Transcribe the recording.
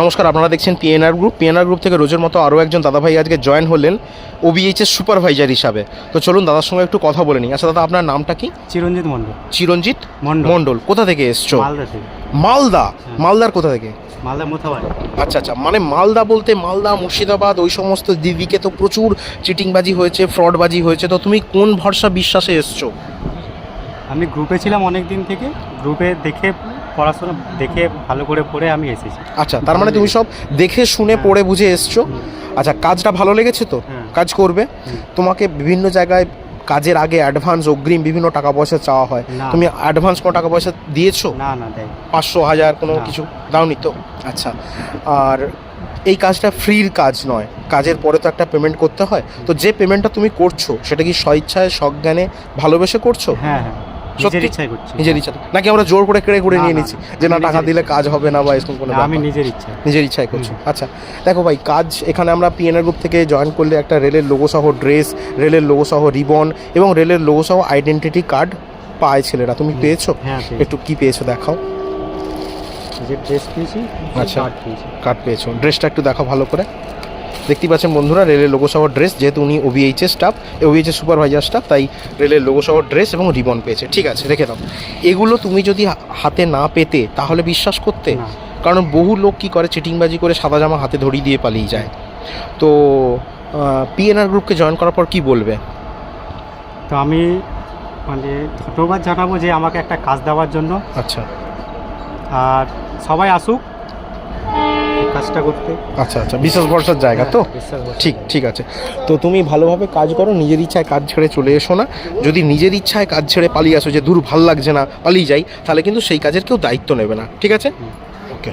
নমস্কার আপনারা দেখছেন পিএনআর গ্রুপ পিএনআর গ্রুপ থেকে রোজের মতো আরও একজন দাদাভাই আজকে জয়েন হলেন ওবিএইচএস সুপারভাইজার হিসাবে। তো চলুন দাদার সঙ্গে একটু কথা বলে নিই। আচ্ছা দাদা আপনার নামটা কি? চিরঞ্জিত মণ্ডল। চিরঞ্জিত মণ্ডল। কোথা থেকে এসছো? মালদা মালদা? মালদার কোথা থেকে? মালদা মোথাবাড়ি। আচ্ছা আচ্ছা। মানে মালদা বলতে মালদা মুর্শিদাবাদ ওই সমস্ত দিদিকে তো প্রচুর চিটিংবাজি হয়েছে ফ্রডবাজি হয়েছে। তো তুমি কোন ভরসা বিশ্বাসে এসছো? আমি গ্রুপে ছিলাম অনেক দিন থেকে। গ্রুপে দেখে পড়াশোনা দেখে ভালো করে পড়ে আমি এসেছি। আচ্ছা তার মানে তুমি সব দেখে শুনে পড়ে বুঝে এসছো? আচ্ছা কাজটা ভালো লেগেছে তো? হ্যাঁ। কাজ করবে? তোমাকে বিভিন্ন জায়গায় কাজের আগে অ্যাডভান্স অগ্রিম বিভিন্ন টাকা পয়সা চাওয়া হয়। তুমি অ্যাডভান্স কোনো টাকা পয়সা দিয়েছ? না না দেয় পাঁচশো হাজার কোনো। কিছু দাওনি তো? আচ্ছা আর এই কাজটা ফ্রির কাজ নয়। কাজের পরে তো একটা পেমেন্ট করতে হয়। তো যে পেমেন্টটা তুমি করছ সেটা কি স্বইচ্ছায় সজ্ঞানে ভালোবেসে করছ? হ্যাঁ হ্যাঁ। সত্যি? ইচ্ছাই করছি নিজের ইচ্ছা নাকি আমরা জোর করে কেড়ে করে নিয়ে নিচ্ছি যে না টাকা দিলে কাজ হবে না বা এরকম কোনো আমি নিজের ইচ্ছা। নিজের ইচ্ছায় করছ। আচ্ছা দেখো ভাই কাজ এখানে আমরা পিএনআর গ্রুপ থেকে জয়েন করলে একটা রেলের লোগো সহ ড্রেস রেলের লোগো সহ রিবন এবং রেলের লোগো সহ আইডেন্টিটি কার্ড পায় ছেলেরা। তুমি পেয়েছ? হ্যাঁ একটু কি পেয়েছ দেখাও। নিজের ড্রেস পেয়েছি আচ্ছা। কার্ড পেয়েছি। কার্ড পেয়েছ। ড্রেসটা একটু দেখাও ভালো করে। দেখতেই পাচ্ছেন বন্ধুরা রেলের লোগো সহ ড্রেস যেহেতু উনি OBHS staff OBHS supervisor staff তাই রেলের লোগো সহ ড্রেস এবং রিবন পেয়েছে। ঠিক আছে রেখে দাও। এগুলো তুমি যদি হাতে না পেতে তাহলে বিশ্বাস করতে? কারণ বহু লোক কি করে চিটিংবাজি করে সাদা জামা হাতে ধরিয়ে দিয়ে পালিয়ে যায়। তো পিএনআর গ্রুপকে জয়েন করার পর কি বলবে? তো আমি মানে ধন্যবাদ জানাব যে আমাকে একটা কাজ দেওয়ার জন্য। আচ্ছা। আর সবাই আসুক কাজটা করতে। আচ্ছা আচ্ছা বিশ্বাস ভরসার জায়গা তো? হ্যাঁ, করছি। ঠিক ঠিক আছে। তো তুমি ভালোভাবে কাজ করো নিজের ইচ্ছায় কাজ ছেড়ে চলে এসো না। যদি নিজের ইচ্ছায় কাজ ছেড়ে পালিয়ে আসো যে দূর ভালো লাগছে না পালিয়ে যাই তাহলে কিন্তু সেই কাজের কেউ দায়িত্ব নেবে না ঠিক আছে? ওকে